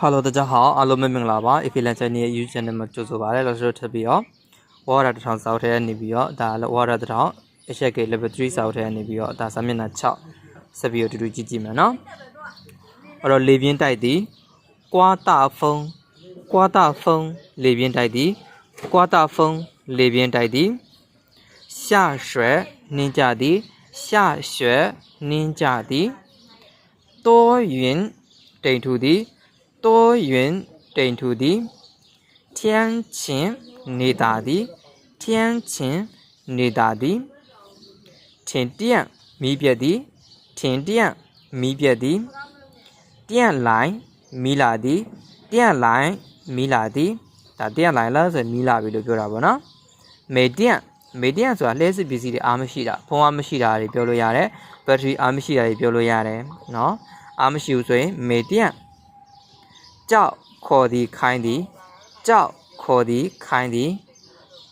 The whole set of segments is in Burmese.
Hello 大家好အားလုံးမင်္ဂလာပါ AP Land Channel ရဲ့ YouTube Channel မှာကြိုဆိုပါရစေလို့ဆိုထပ်ပြီးတော့ Water တစ်ထောင်စောက်ထဲနေပြီးတော့ဒါလည်း Water တစ်ထောင် HK Level 3စောက်ထဲနေပြီးတော့ဒါစာမျက်နှာ6ဆက်ပြီးတော့တူတူကြည့်ကြည့်မယ်နော်အဲ့တော့လေပြင်းတိုက်သည်ကွာတာဖုံကွာတာဖုံလေပြင်းတိုက်သည်ကွာတာဖုံလေပြင်းတိုက်သည်下雪နှင်းကြသည်下雪နှင်းကြသည်多云တိမ်ထူသည် တောယွင်တိန်ထူသည်ထျန်းချင်းနေတာသည်ထျန်းချင်းနေတာသည်ထင်တန့်မီးပြက်သည်ထင်တန့်မီးပြက်သည်တန့်လိုင်းမီးလာသည်တန့်လိုင်းမီးလာသည်ဒါတန့်လိုင်းလားဆိုမီးလာပြီလို့ပြောတာပေါ့နော်မေတန့်မေတန့်ဆိုတာလှဲစစ်ပစ္စည်းတွေအားမရှိတာဖုံးအားမရှိတာတွေပြောလို့ရတယ်ဘက်ထရီအားမရှိတာတွေပြောလို့ရတယ်နော်အားမရှိဘူးဆိုရင်မေတန့် ကြောက်ခေါ်သည်ခိုင်းသည်ကြောက်ခေါ်သည်ခိုင်းသည်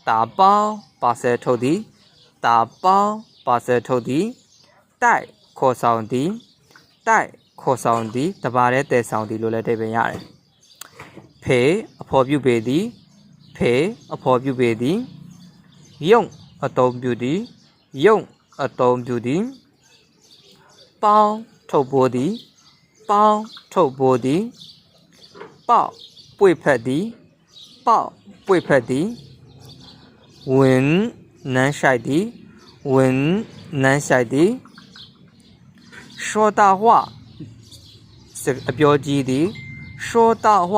တာပေါင်းပါဆယ်ထုတ်သည်တာပေါင်းပါဆယ်ထုတ်သည်တိုက်ခေါ်ဆောင်သည်တိုက်ခေါ်ဆောင်သည်တပါးတဲ့တဲဆောင်သည်လို့လည်းအဓိပ္ပာယ်ရတယ်ဖေအဖော်ပြုပေသည်ဖေအဖော်ပြုပေသည်ယုံအတုံးပြုသည်ယုံအတုံးပြုသည်ပေါင်းထုတ်ပိုးသည်ပေါင်းထုတ်ပိုးသည် ပေါက်ပွေဖက်သည်ပေါက်ပွေဖက်သည်ဝင်နန်းဆိုင်သည်ဝင်နန်းဆိုင်သည်说大话စအပြောကြီးသည်说大话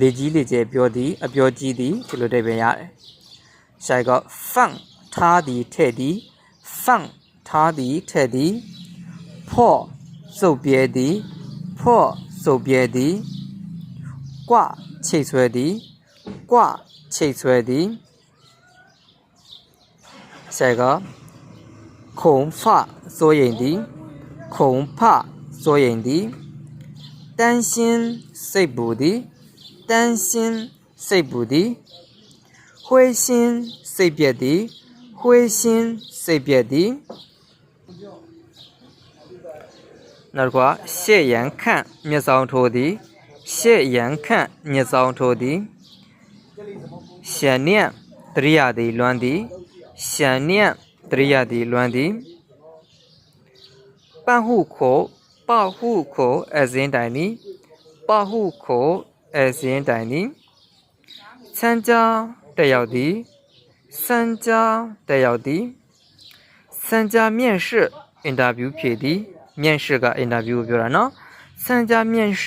လေကြီးလေကျဲပြောသည်အပြောကြီးသည်ဒီလိုတိတ်ပဲရတယ်။ဆိုင်ကဖန့်ထားသည်ထဲ့သည်ဖန့်ထားသည်ထဲ့သည်ဖော့စု 挂切脆的挂切脆的下一个恐怕做影的恐怕做影的担心碎不的担心碎不的灰心碎别的灰心碎别的。那个斜眼看面上涂的。န်ခန့်မျက်စောင်းထိုးသည်ရှေ့ရန်ခန့်မျက်စောင်းထိုးသည်ရှန်念တရိယာသည်လွမ်းသည်ရှန်念တရိယာသည်လွမ်းသည်ပန့်ဟုခိုပဟုခိုအစင်းတိုင်သည်ပဟုခိုအစင်းတိုင်သည်စံကြားတက်ရောက်သည်စံကြားတက်ရောက်သည်စံကြား面试အင်တာဗျူးဖြေသည်面试ကအင်တာဗျူးကိုပြောတာနော်စံကြား面试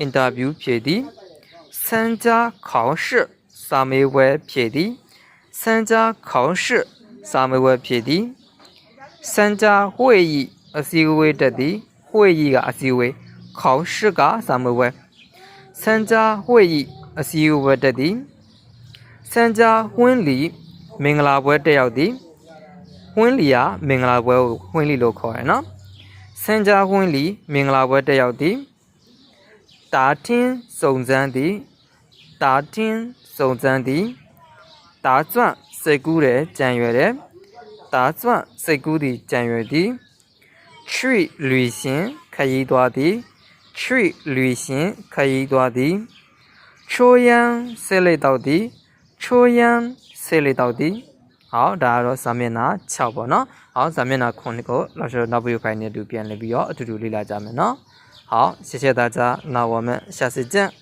အင်တာဗျူးဖြစ်သည်စံကြားခေါင်းရှိစာမေးပွဲဖြစ်သည်စံကြားခေါင်းရှိစာမေးပွဲဖြစ်သည်စံကြားဝေဤအစည်းအဝေးတက်သည်ဝေဤကအစည်းအဝေးခေါင်းရှိကစာမေးပွဲစံကြားဝေဤအစည်းအဝေးတက်သည်စံကြားဝင်းလီမင်္ဂလာပွဲတက်ရောက်သည်ဝင်းလီကမင်္ဂလာပွဲကိုဝင်းလီလို့ခေါ်ရနော်စံကြားဝင်းလီမင်္ဂလာပွဲတက်ရောက်သည် တာထင်းစုံစမ်းသည်တာထင်းစုံစမ်းသည်တာကျွန့်စိတ်ကူးတယ်ကြံရွယ်တယ်တာကျွန့်စိတ်ကူးသည်ကြံရွယ်သည် tree လူရှင်ခရီးသွားသည် tree လူရှင်ခရီးသွားသည်ချိုယံဆဲလေတောက်သည်ချိုယံဆဲလေတောက်သည်ဟောဒါကတော့ဇာမျက်နှာ6ပေါ့နော်ဟောဇာမျက်နှာ9ကိုလောက်ရှောနောက်ဗီဒီယိုဖိုင်နဲ့တူပြန်လည်ပြီးတော့အတူတူလေ့လာကြမယ်နော် 好谢谢大家那我们下次见。